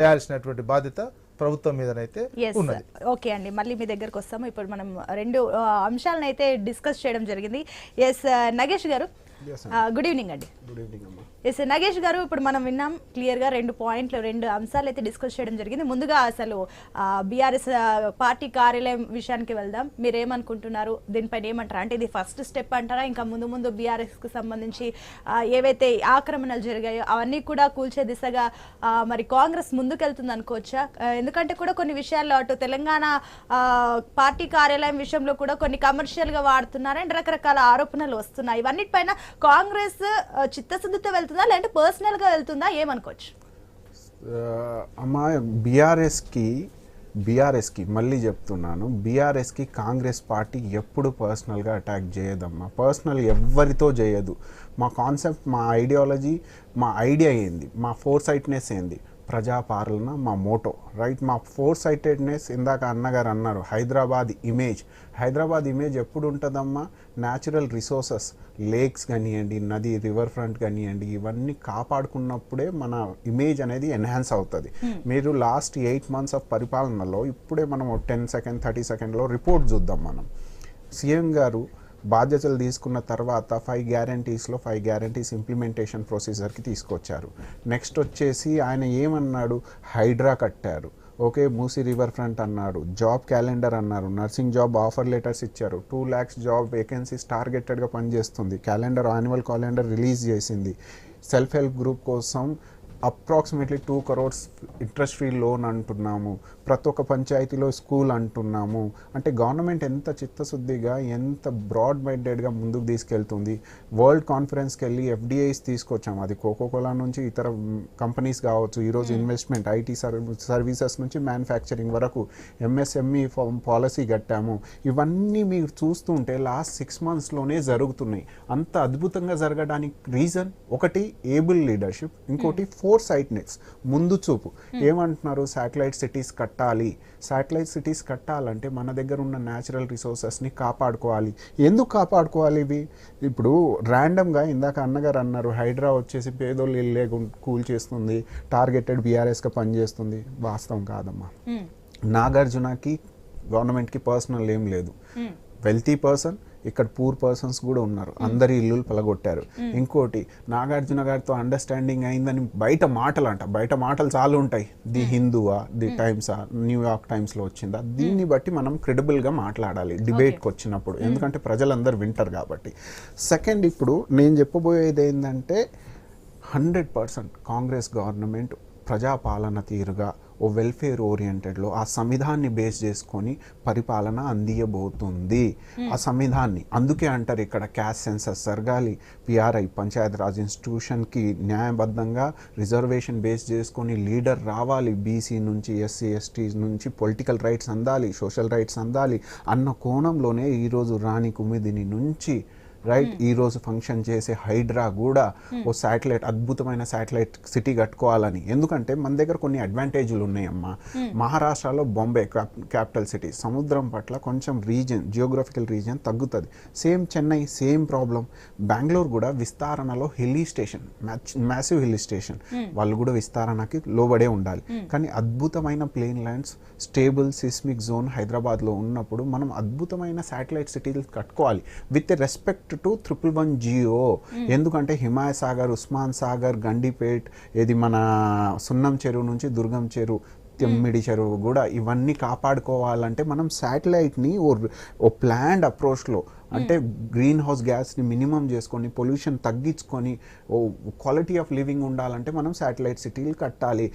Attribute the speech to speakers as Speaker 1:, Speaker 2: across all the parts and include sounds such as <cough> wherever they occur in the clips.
Speaker 1: చేయాల్సినటువంటి బాధ్యత ప్రభుత్వం మీదనైతే ఉన్నది.
Speaker 2: ఓకే అండి. మళ్ళీ మీ దగ్గరకు వస్తాము. ఇప్పుడు మనం రెండు అంశాలను అయితే డిస్కస్ చేయడం జరిగింది. ఎస్ నగేష్ గారు. గుడ్ ఈవినింగ్ అండి.
Speaker 3: గుడ్ ఈవినింగ్ అమ్మా.
Speaker 2: ఎస్ నగేష్ గారు ఇప్పుడు మనం విన్నాం క్లియర్గా రెండు పాయింట్లు రెండు అంశాలు అయితే డిస్కస్ చేయడం జరిగింది. ముందుగా అసలు బీఆర్ఎస్ పార్టీ కార్యాలయం విషయానికి వెళ్దాం. మీరేమనుకుంటున్నారు? దీనిపైన ఏమంటారు? అంటే ఇది ఫస్ట్ స్టెప్ అంటారా? ఇంకా ముందు ముందు బీఆర్ఎస్కు సంబంధించి ఏవైతే ఆక్రమణలు జరిగాయో అవన్నీ కూడా కూల్చే దిశగా మరి కాంగ్రెస్ ముందుకెళ్తుంది అనుకోవచ్చా? ఎందుకంటే కూడా కొన్ని విషయాల్లో అటు తెలంగాణ పార్టీ కార్యాలయం విషయంలో కూడా కొన్ని కమర్షియల్గా వాడుతున్నారు. అండ్ రకరకాల ఆరోపణలు వస్తున్నాయి. ఇవన్నిటిపైన కాంగ్రెస్ చిత్తశుద్ధితో వెళ్తుంది లేదంటే పర్సనల్గా వెళ్తుందా? ఏమనుకోవచ్చు?
Speaker 3: అమ్మా బీఆర్ఎస్కి బీఆర్ఎస్కి మళ్ళీ చెప్తున్నాను. బీఆర్ఎస్కి కాంగ్రెస్ పార్టీ ఎప్పుడు పర్సనల్గా అటాక్ చేయదమ్మా. పర్సనల్ ఎవ్వరితో చేయదు. మా కాన్సెప్ట్ మా ఐడియాలజీ మా ఐడియా ఏంది? మా ఫోర్ సైట్నెస్ ఏంది? ప్రజాపాలన మా మోటో. రైట్ మా ఫోర్ సైటెడ్నెస్ ఇందాక అన్నగారు అన్నారు హైదరాబాద్ ఇమేజ్. హైదరాబాద్ ఇమేజ్ ఎప్పుడు ఉంటుందమ్మా న్యాచురల్ రిసోర్సెస్ లేక్స్ కానివ్వండి నది రివర్ ఫ్రంట్ కానివ్వండి ఇవన్నీ కాపాడుకున్నప్పుడే మన ఇమేజ్ అనేది ఎన్హాన్స్ అవుతుంది. మీరు లాస్ట్ ఎయిట్ మంత్స్ ఆఫ్ పరిపాలనలో ఇప్పుడే మనం టెన్ సెకండ్ థర్టీ సెకండ్లో రిపోర్ట్ చూద్దాం మనం. సీఎం గారు బాధ్యతలు తీసుకున్న తర్వాత ఫైవ్ గ్యారంటీస్లో ఫైవ్ గ్యారంటీస్ ఇంప్లిమెంటేషన్ ప్రొసీజర్కి తీసుకొచ్చారు. నెక్స్ట్ వచ్చేసి ఆయన ఏమన్నాడు? హైడ్రా కట్టారు. ఓకే మూసీ రివర్ ఫ్రంట్ అన్నాడు జాబ్ క్యాలెండర్ అన్నారు. నర్సింగ్ జాబ్ ఆఫర్ లెటర్స్ ఇచ్చారు. టూ ల్యాక్స్ జాబ్ వేకెన్సీస్ టార్గెటెడ్గా పనిచేస్తుంది. క్యాలెండర్ యాన్యువల్ క్యాలెండర్ రిలీజ్ చేసింది. సెల్ఫ్ హెల్ప్ గ్రూప్ కోసం approximately two crores interest free loan అంటున్నాము. ప్రతి ఒక్క పంచాయతీలో స్కూల్ అంటున్నాము. అంటే గవర్నమెంట్ ఎంత చిత్తశుద్ధిగా ఎంత బ్రాడ్ మైండెడ్గా ముందుకు తీసుకెళ్తుంది. వరల్డ్ కాన్ఫరెన్స్కి వెళ్ళి ఎఫ్డిఐస్ తీసుకొచ్చాము. అది కోకోకోలా నుంచి ఇతర కంపెనీస్ కావచ్చు ఈరోజు ఇన్వెస్ట్మెంట్ ఐటీ సర్వీసెస్ నుంచి మ్యానుఫ్యాక్చరింగ్ వరకు ఎంఎస్ఎంఈ పాలసీ కట్టాము. ఇవన్నీ మీరు చూస్తుంటే లాస్ట్ సిక్స్ మంత్స్లోనే జరుగుతున్నాయి. అంత అద్భుతంగా జరగడానికి రీజన్ ఒకటి ఏబుల్ లీడర్షిప్. ఇంకోటి ఫోర్ సైట్నెస్ ముందు చూపు. ఏమంటున్నారు? శాటిలైట్ సిటీస్ కట్టాలి. శాటిలైట్ సిటీస్ కట్టాలంటే మన దగ్గర ఉన్న న్యాచురల్ రిసోర్సెస్ని కాపాడుకోవాలి. ఎందుకు కాపాడుకోవాలి ఇవి? ఇప్పుడు ర్యాండమ్గా ఇందాక అన్నగారు అన్నారు హైడ్రా వచ్చేసి పేదోళ్ళు ఇల్లే కూల్ చేస్తుంది టార్గెటెడ్ బీఆర్ఎస్గా పనిచేస్తుంది. వాస్తవం కాదమ్మా. నాగార్జునకి గవర్నమెంట్కి పర్సనల్ ఏం లేదు. వెల్తీ పర్సన్ ఇక్కడ పూర్ పర్సన్స్ కూడా ఉన్నారు. అందరి ఇల్లులు పలగొట్టారు. ఇంకోటి నాగార్జున గారితో అండర్స్టాండింగ్ అయిందని బయట మాటలు అంట బయట మాటలు చాలా ఉంటాయి. ది హిందూవా ది టైమ్సా న్యూయార్క్ టైమ్స్లో వచ్చిందా? దీన్ని బట్టి మనం క్రెడిబుల్గా మాట్లాడాలి. డిబేట్కి వచ్చినప్పుడు. ఎందుకంటే ప్రజలందరూ వింటారు కాబట్టి. సెకండ్ ఇప్పుడు నేను చెప్పబోయేది ఏంటంటే హండ్రెడ్ పర్సెంట్ కాంగ్రెస్ గవర్నమెంట్ ప్రజాపాలన తీరుగా ఓ వెల్ఫేర్ ఓరియంటెడ్లో ఆ సంవిధాన్ని బేస్ చేసుకొని పరిపాలన అందియబోతుంది. ఆ సంవిధాన్ని అందుకే అంటారు ఇక్కడ క్యాస్ట్ సెన్సస్ జరగాలి. పిఆర్ఐ పంచాయత్ రాజ్ ఇన్స్టిట్యూషన్కి న్యాయబద్ధంగా రిజర్వేషన్ బేస్ చేసుకొని లీడర్ రావాలి. బీసీ నుంచి ఎస్సీ ఎస్టీ నుంచి పొలిటికల్ రైట్స్ అందాలి సోషల్ రైట్స్ అందాలి అన్న కోణంలోనే ఈరోజు రాణి కుమిదిని నుంచి రైట్? ఈ రోజు ఫంక్షన్ చేసే హైడ్రా కూడా ఓ శాటిలైట్ అద్భుతమైన శాటిలైట్ సిటీ కట్టుకోవాలని. ఎందుకంటే మన దగ్గర కొన్ని అడ్వాంటేజ్లు ఉన్నాయమ్మా. మహారాష్ట్రలో బాంబే క్యాపిటల్ సిటీ. సముద్రం పట్ల కొంచెం రీజన్ జియోగ్రఫికల్ రీజన్ తగ్గుతుంది. Same Chennai same problem. Bengaluru కూడా విస్తారణలో hilly station massive hilly station. వాళ్ళు కూడా విస్తారణకి లోబడే ఉండాలి. కానీ అద్భుతమైన plain lands stable seismic zone హైదరాబాద్లో ఉన్నప్పుడు మనం అద్భుతమైన శాటిలైట్ సిటీలు కట్టుకోవాలి. With respect to triple one GO. ఎందుకంటే హిమాయ సాగర్ ఉస్మాన్ సాగర్ గండిపేట్ ఇది మన సున్నం చెరువు నుంచి దుర్గం చెరువు తెమ్మిడి చెరువు కూడా ఇవన్నీ కాపాడుకోవాలంటే మనం శాటిలైట్ని ఓ ఓ ప్లాండ్ అప్రోచ్లో అంటే గ్రీన్ హౌస్ గ్యాస్ని మినిమం చేసుకొని పొల్యూషన్ తగ్గించుకొని ఓ క్వాలిటీ ఆఫ్ లివింగ్ ఉండాలంటే మనం శాటిలైట్ సిటీలు కట్టాలి.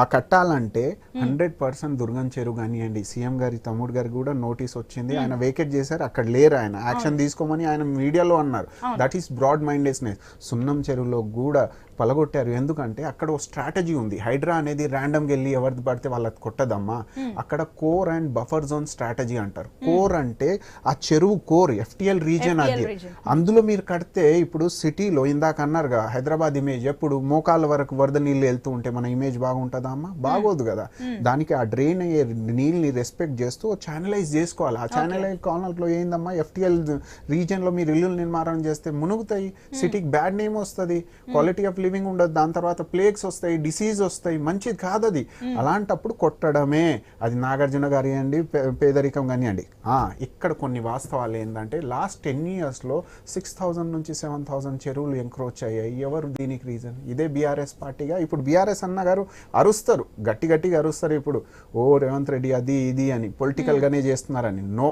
Speaker 3: ఆ కట్టాలంటే హండ్రెడ్ పర్సెంట్ దుర్గం చెరువు కానివ్వండి సీఎం గారి తమ్ముడు గారికి కూడా నోటీస్ వచ్చింది. ఆయన వేకెట్ చేశారు అక్కడ లేరు ఆయన. యాక్షన్ తీసుకోమని ఆయన మీడియాలో అన్నారు. దట్ ఈస్ బ్రాడ్ మైండెడ్నెస్ సున్నం చెరువులో కూడా పలగొట్టారు. ఎందుకంటే అక్కడ ఓ స్ట్రాటజీ ఉంది. హైడ్రా అనేది ర్యాండమ్గా వెళ్ళి ఎవరిది పడితే వాళ్ళకి కొట్టదమ్మా. అక్కడ core and buffer zone strategy అంటారు. కోర్ అంటే ఆ చెరువు కోర్ ఎఫ్టిఎల్ రీజన్
Speaker 2: FTL
Speaker 3: అది. అందులో మీరు కడితే ఇప్పుడు సిటీలో ఇందాక అన్నారుగా హైదరాబాద్ ఇమేజ్ ఎప్పుడు మోకాళ్ళ వరకు వరద నీళ్ళు వెళ్తూ ఉంటే మన ఇమేజ్ బాగుంటుందా అమ్మా? బాగోదు కదా. దానికి ఆ డ్రైన్ అయ్యే నీళ్ళని రెస్పెక్ట్ చేస్తూ ఛానలైజ్ చేసుకోవాలి. ఆ ఛానలైజ్ కాలనీలో ఏందమ్మా? ఎఫ్టిఎల్ రీజియన్లో మీరు ఇల్లు నిర్మాణం చేస్తే మునుగుతాయి. సిటీకి బ్యాడ్ నేమ్ వస్తుంది. క్వాలిటీ ఆఫ్ లివింగ్ ఉండదు. దాని తర్వాత ప్లేగ్స్ వస్తాయి డిసీజ్ వస్తాయి. మంచిది కాదు అది. అలాంటప్పుడు కొట్టడమే. అది నాగార్జున గారి అండి పేదరికం కానివ్వండి. ఆ, ఇక్కడ కొన్ని వాస్తవాలు ఏంటంటే లాస్ట్ టెన్ ఇయర్స్లో సిక్స్ థౌజండ్ నుంచి సెవెన్ థౌజండ్ చెరువులు ఎంక్రోచ్ అయ్యాయి. ఎవరు? దీనికి రీజన్ ఇదే బీఆర్ఎస్ పార్టీగా. ఇప్పుడు బీఆర్ఎస్ అన్న గారు అరుస్తారు. గట్టి గట్టిగా అరుస్తారు ఇప్పుడు. ఓ రేవంత్ రెడ్డి అది ఇది అని. పొలిటికల్గానే చేస్తున్నారని. నో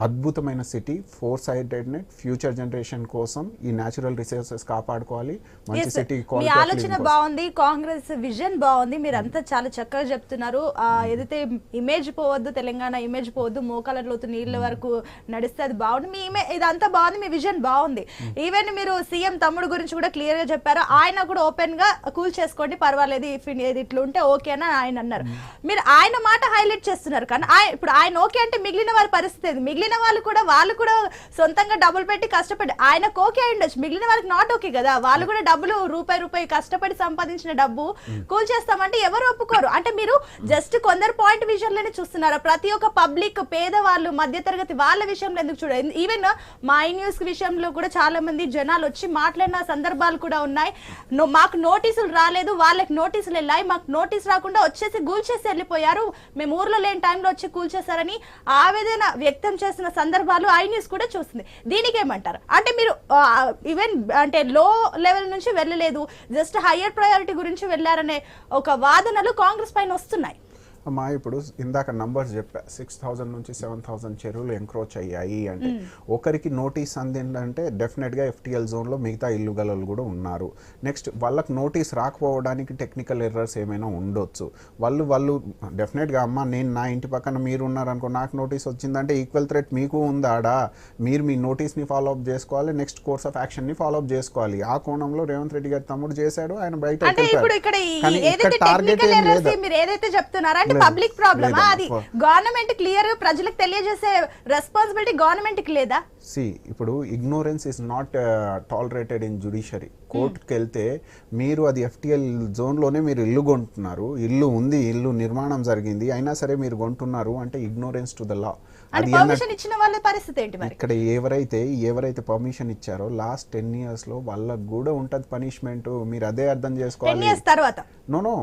Speaker 3: అద్భుతమైన city foresightedness future generation కోసం ఈ న్యాచురల్ రిసోర్సెస్ కాపాడుకోవాలి. మంచి సిటీ
Speaker 2: మీ ఆలోచన బాగుంది కాంగ్రెస్ విజన్ బాగుంది మీరు అంతా చాలా చక్కగా చెప్తున్నారు. ఆ, ఏదైతే ఇమేజ్ పోవద్దు తెలంగాణ ఇమేజ్ పోవద్దు మోకాల లోతు నీళ్ళ వరకు నడిస్తే అది బాగుంది. మీ ఇమే ఇదంతా బాగుంది మీ విజన్ బాగుంది. ఈవెన్ మీరు సీఎం తమ్ముడు గురించి కూడా క్లియర్గా చెప్పారు. ఆయన కూడా ఓపెన్గా కూల్ చేసుకోండి పర్వాలేదు ఇఫ్ ఇది ఇట్లా ఉంటే ఓకే అని ఆయన అన్నారు. మీరు ఆయన మాట హైలైట్ చేస్తున్నారు. కానీ ఇప్పుడు ఆయన ఓకే అంటే మిగిలిన వారి పరిస్థితి ఏంది? మిగిలిన వాళ్ళు కూడా వాళ్ళు కూడా సొంతంగా డబ్బులు పెట్టి కష్టపడి ఆయనకు ఓకే అయి ఉండొచ్చు. మిగిలిన వాళ్ళకి నాట్ ఓకే కదా. వాళ్ళు కూడా డబ్బులు రూపాయి రూపాయి కష్టపడి సంపాదించిన డబ్బు కూల్ చేస్తామంటే ఎవరు ఒప్పుకోరు. అంటే మీరు జస్ట్ కొందరు పాయింట్ విషయంలోనే చూస్తున్నారా? ప్రతి ఒక్క పబ్లిక్ పేదవాళ్ళు మధ్యతరగతి వాళ్ళ విషయంలో ఎందుకు చూడ ఈవెన్ మా న్యూస్ విషయంలో కూడా చాలా మంది జనాలు వచ్చి మాట్లాడిన సందర్భాలు కూడా ఉన్నాయి. మాకు నోటీసులు రాలేదు. వాళ్ళకి నోటీసులు వెళ్ళాయి. మాకు నోటీస్ రాకుండా వచ్చేసి కూల్ చేసి వెళ్ళిపోయారు. మేము ఊర్లో లేని టైంలో వచ్చి కూల్ చేశారని ఆవేదన వ్యక్తం చేసిన సందర్భాలు ఐ న్యూస్ కూడా చూస్తుంది. దీనికి ఏమంటారు అంటే మీరు ఈవెన్ అంటే లో లెవెల్ నుంచి వెళ్ళలేదు జస్ట్ హయ్యర్ ప్రయారిటీ గురించి వెళ్ళారనే ఒక వాదనలు కాంగ్రెస్ పైన వస్తున్నాయి.
Speaker 3: అమ్మా ఇప్పుడు ఇందాక నంబర్స్ చెప్పా సిక్స్ థౌజండ్ నుంచి సెవెన్ థౌజండ్ చెరువులు ఎంక్రోచ్ అయ్యాయి అంటే ఒకరికి నోటీస్ అందిందంటే డెఫినెట్గా ఎఫ్టీఎల్ జోన్లో మిగతా ఇల్లు గలలు కూడా ఉన్నారు. నెక్స్ట్ వాళ్ళకి నోటీస్ రాకపోవడానికి టెక్నికల్ ఎర్రర్స్ ఏమైనా ఉండొచ్చు. వాళ్ళు వాళ్ళు డెఫినెట్గా అమ్మ నేను నా ఇంటి పక్కన మీరు ఉన్నారనుకో నాకు నోటీస్ వచ్చిందంటే ఈక్వల్ థ్రెట్ మీకు ఉందాడా? మీరు మీ నోటీస్ని ఫాలో అప్ చేసుకోవాలి నెక్స్ట్ కోర్స్ ఆఫ్ యాక్షన్ని ఫాలో అప్ చేసుకోవాలి. ఆ కోణంలో రేవంత్ రెడ్డి గారి తమ్ముడు చేశాడు ఆయన బయట
Speaker 2: చెప్తున్నారో అంటే
Speaker 3: లేదు.
Speaker 2: పబ్లిక్ ప్రాబ్లమా. అది గవర్నమెంట్ క్లియర్ ప్రజలకు తెలియజేసే రెస్పాన్సిబిలిటీ గవర్నమెంట్కి లేదా?
Speaker 3: సి ఇప్పుడు ignorance is not tolerated in judiciary కోర్టుకి వెళ్తే మీరు అది ఎఫ్టిఎల్ జోన్లోనే మీరు ఇల్లు కొంటున్నారు. ఇల్లు ఉంది ఇల్లు నిర్మాణం జరిగింది. అయినా సరే మీరు కొంటున్నారు అంటే ఇగ్నోరెన్స్ టు ద లా అది
Speaker 2: ఇచ్చిన వాళ్ళ పరిస్థితి ఏంటి మరి?
Speaker 3: ఇక్కడ ఎవరైతే ఎవరైతే పర్మిషన్ ఇచ్చారో లాస్ట్ టెన్ ఇయర్స్లో వాళ్ళకు కూడా ఉంటుంది పనిష్మెంట్ మీరు అదే అర్థం చేసుకోవాలి.
Speaker 2: ఇయర్స్ తర్వాత?
Speaker 3: నో నో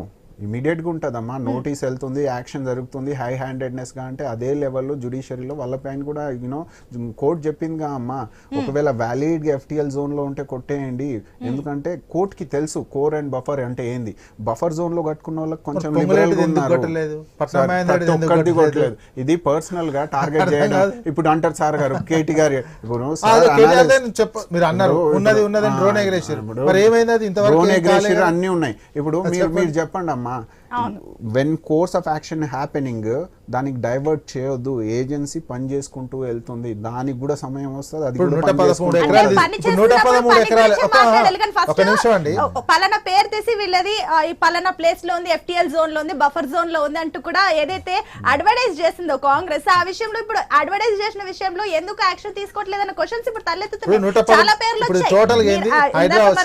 Speaker 3: ఇమీడియట్గా ఉంటుందమ్మా. నోటీస్ వెళ్తుంది యాక్షన్ జరుగుతుంది హై హ్యాండెడ్నెస్గా అంటే అదే లెవెల్లో జుడిషియరీలో వాళ్ళ పైన కూడా యూనో కోర్ట్ చెప్పిందిగా అమ్మా. ఒకవేళ వ్యాలిడ్గా ఎఫ్టీఎల్ జోన్లో ఉంటే కొట్టేయండి. ఎందుకంటే కోర్ట్కి తెలుసు కోర్ అండ్ బఫర్ అంటే ఏంది? బఫర్ జోన్లో కట్టుకున్న వాళ్ళకి కొంచెం
Speaker 1: మరి
Speaker 3: liberal గా
Speaker 1: పొంగులేటిది ఎందుకు
Speaker 3: ఉన్నారు.
Speaker 1: కొట్టలేదు?
Speaker 3: ఇది పర్సనల్గా టార్గెట్ చేయడం. ఇప్పుడు అంటారు సార్ గారు కేటీ గారు
Speaker 1: మీరు అన్నారు. ఉన్నది డ్రోన్ ఎగరేసారు?
Speaker 3: అన్ని ఉన్నాయి. ఇప్పుడు మీరు. మీరు చెప్పండి అమ్మా. forma when course of action happening దానికి డైవర్ట్ చేయొద్దు. ఏజెన్సీ పని చేసుకుంటూ వెళ్తుంది. దానికి కూడా సమయం వస్తుంది. అది
Speaker 1: నూట
Speaker 3: పని
Speaker 1: పదమూడు ఎకరాలు నూట పదమూడు ఎకరాలు. ఒక- నిమిషం అండి.
Speaker 2: పలానా పేరు తీసి వీళ్ళది ఈ పలానా ప్లేస్లో ఉంది ఎఫ్టిఎల్ జోన్లో ఉంది బఫర్ జోన్లో ఉంది అంటూ కూడా ఏదైతే అడ్వర్టైజ్ చేసిందో కాంగ్రెస్ ఆ విషయంలో ఇప్పుడు అడ్వర్టైజ్ చేసిన విషయంలో ఎందుకు యాక్షన్ తీసుకోవట్లేదన్న క్వశ్చన్స్ ఇప్పుడు తలెత్తుతున్నాయి. చాలా పేర్లు వచ్చాయి.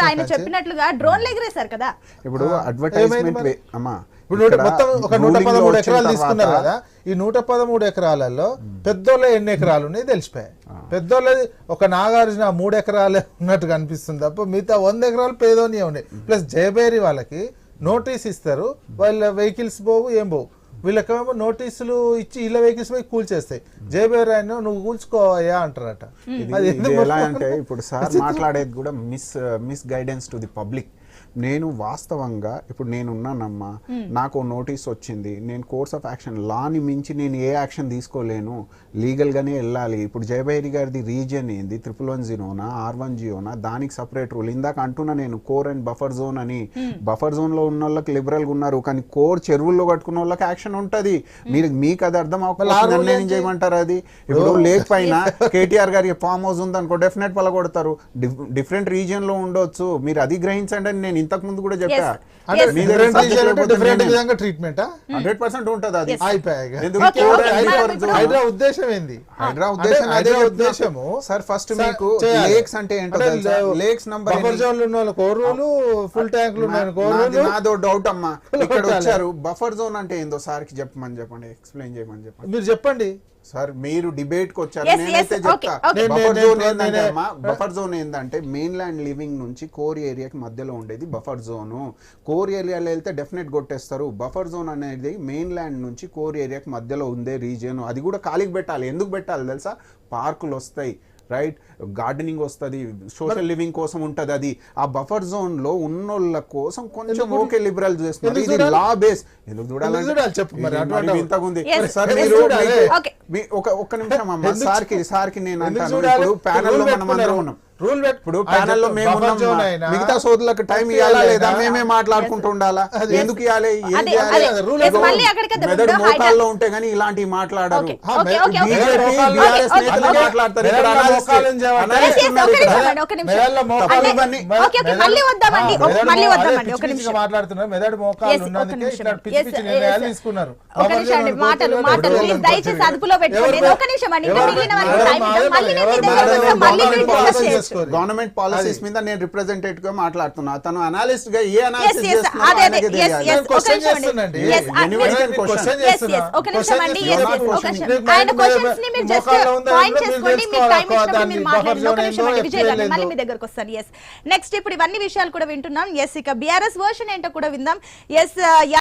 Speaker 2: ఆయన? చెప్పినట్లుగా డ్రోన్లు ఎగిరేశారు కదా.
Speaker 3: ఇప్పుడు అడ్వర్టైజ్మెంట్? అమ్మా
Speaker 1: ఇప్పుడు మొత్తం ఒక నూట పదమూడు ఎకరాలు తీసుకున్నారు కదా ఈ నూట పదమూడు ఎకరాలలో పెద్దోళ్ళ ఎన్ని ఎకరాలు ఉన్నాయి తెలిసిపోయాయి. పెద్దోళ్ళది ఒక నాగార్జున మూడు ఎకరాలే ఉన్నట్టు కనిపిస్తుంది తప్ప మిగతా వంద ఎకరాలు పేదోనియే ఉన్నాయి. ప్లస్ జయబేరి వాళ్ళకి నోటీస్ ఇస్తారు వాళ్ళ వెహికల్స్ పోవు ఏం పోవు. వీళ్ళకేమో నోటీసులు ఇచ్చి ఇళ్ళ వెహికల్స్ పోయి కూల్చేస్తాయి. జయబేరి ఆయన నువ్వు కూల్చుకోవయ్యా అంటారట. అది
Speaker 3: ఎలా? అంటే ఇప్పుడు సార్ <laughs> మాట్లాడేది కూడా miss miss guidance to the public. నేను వాస్తవంగా ఇప్పుడు నేను ఉన్నానమ్మా నాకు నోటీస్ వచ్చింది. నేను కోర్స్ ఆఫ్ యాక్షన్ లాని మించి నేను ఏ యాక్షన్ తీసుకోలేను. లీగల్గానే వెళ్ళాలి. ఇప్పుడు జయభైరి గారిది రీజియన్ ఏంది? ట్రిపుల్ వన్ జీరోనా? ఆర్ వన్ జీరోనా? దానికి సపరేట్ రూల్. ఇందాక అంటున్నా నేను కోర్ అండ్ బఫర్ జోన్ అని. బఫర్ జోన్లో ఉన్న వాళ్ళకి లిబరల్గా ఉన్నారు కానీ కోర్ చెరువుల్లో కట్టుకున్న వాళ్ళకి యాక్షన్ ఉంటుంది. మీరు మీకు అది అర్థం అవ్వకపోతే ఏం? చేయమంటారు అది? ఇప్పుడు లేక్ పైన <laughs> కేటీఆర్ గారి ఫామ్ హౌస్ ఉంది అనుకో డెఫినెట్ పలగొడతారు. డిఫరెంట్ రీజియన్లో ఉండొచ్చు. మీరు అది గ్రహించండి అని నేను ఇంతకు ముందు కూడా చెప్పా.
Speaker 1: ట్రీట్మెంట్
Speaker 3: హండ్రెడ్ పర్సెంట్ ఉంటుంది అది. జోన్?
Speaker 1: హైడ్రా ఉద్దేశం. ఏంది?
Speaker 3: హైడ్రా
Speaker 1: అంటే
Speaker 3: ఉద్దేశం అదే.
Speaker 1: ఉద్దేశము.
Speaker 3: సార్ ఫస్ట్ మీకు. లేక్స్ అంటే ఏంటో
Speaker 1: అంటే
Speaker 3: తెలుసా? Lakes number
Speaker 1: buffer? జోన్లు ఉన్న ఫుల్
Speaker 3: నాది- నాదో డౌట్ అమ్మా. <laughs> ఇక్కడ
Speaker 1: కొట్టాలి. <laughs>
Speaker 3: వచ్చారు. బఫర్ జోన్ అంటే ఏందో సార్కి చెప్పమని చెప్పండి. ఎక్స్ప్లెయిన్ చేయమని చెప్పండి.
Speaker 1: మీరు చెప్పండి.
Speaker 3: సార్ మీరు డిబేట్కి వచ్చారు. నేనైతే చెప్తా. బఫర్ జోన్ ఏంటంటే మెయిన్ ల్యాండ్ లివింగ్ నుంచి కోర్ ఏరియాకి మధ్యలో ఉండేది బఫర్ జోన్ కోర్ ఏరియాలో వెళ్తే డెఫినెట్ కొట్టేస్తారు. బఫర్ జోన్ అనేది మెయిన్ ల్యాండ్ నుంచి కోర్ ఏరియాకి మధ్యలో ఉండే రీజియన్ అది కూడా ఖాళీకి పెట్టాలి. ఎందుకు పెట్టాలి తెలుసా? పార్కులు వస్తాయి. రైట్ గార్డెనింగ్ వస్తది సోషల్ లివింగ్ కోసం ఉంటది అది. ఆ బఫర్ జోన్లో ఉన్నోళ్ళ కోసం కొంచెం ఓకే లిబరల్ చేస్తున్నారు.
Speaker 1: ఎందుకు
Speaker 3: ఇది? లా బేస్ ఎందుకు చూడాలంటే
Speaker 1: చూడాలి? చెప్పు మరి,
Speaker 2: Yes,
Speaker 3: సార్ మీరు ఒక ఒక్క నిమిషం అమ్మ.
Speaker 1: ఎందుకు
Speaker 3: సార్కి సార్కి నేను అంటాను? ఇప్పుడు
Speaker 1: ప్యానెల్లో
Speaker 3: మనం అందరం. ఉన్నాం.
Speaker 1: రూల్
Speaker 3: ఇప్పుడు
Speaker 1: ప్యానెల్లో
Speaker 3: మేము మిగతా సోదరులకు టైం ఇవ్వాలా లేదా? మేమే మాట్లాడుకుంటూ ఉండాలా?
Speaker 1: అది
Speaker 3: ఎందుకు ఇవ్వాలి. మెదడు మోకాల్లో ఉంటే గానీ ఇలాంటివి మాట్లాడరు.
Speaker 1: మాట్లాడుతున్నారు. మెదడు మోకాలు తీసుకున్నారు.
Speaker 2: మాటలు మాటలు. దయచేసి అదుపులో పెట్టుకోండి. ఒక నిమిషం అండి. మళ్ళీ
Speaker 3: గవర్నమెంట్ పాలసీస్. మీద నేను రిప్రజెంటేటివ్గా మాట్లాడుతున్నా. తను అనాలిస్ట్గా ఏ
Speaker 2: నెక్స్ట్ ఇప్పుడు ఇవన్నీ విషయాలు కూడా వింటున్నాం. ఎస్ ఇక బీఆర్ఎస్ వర్షన్ ఏంటో కూడా విందాం. ఎస్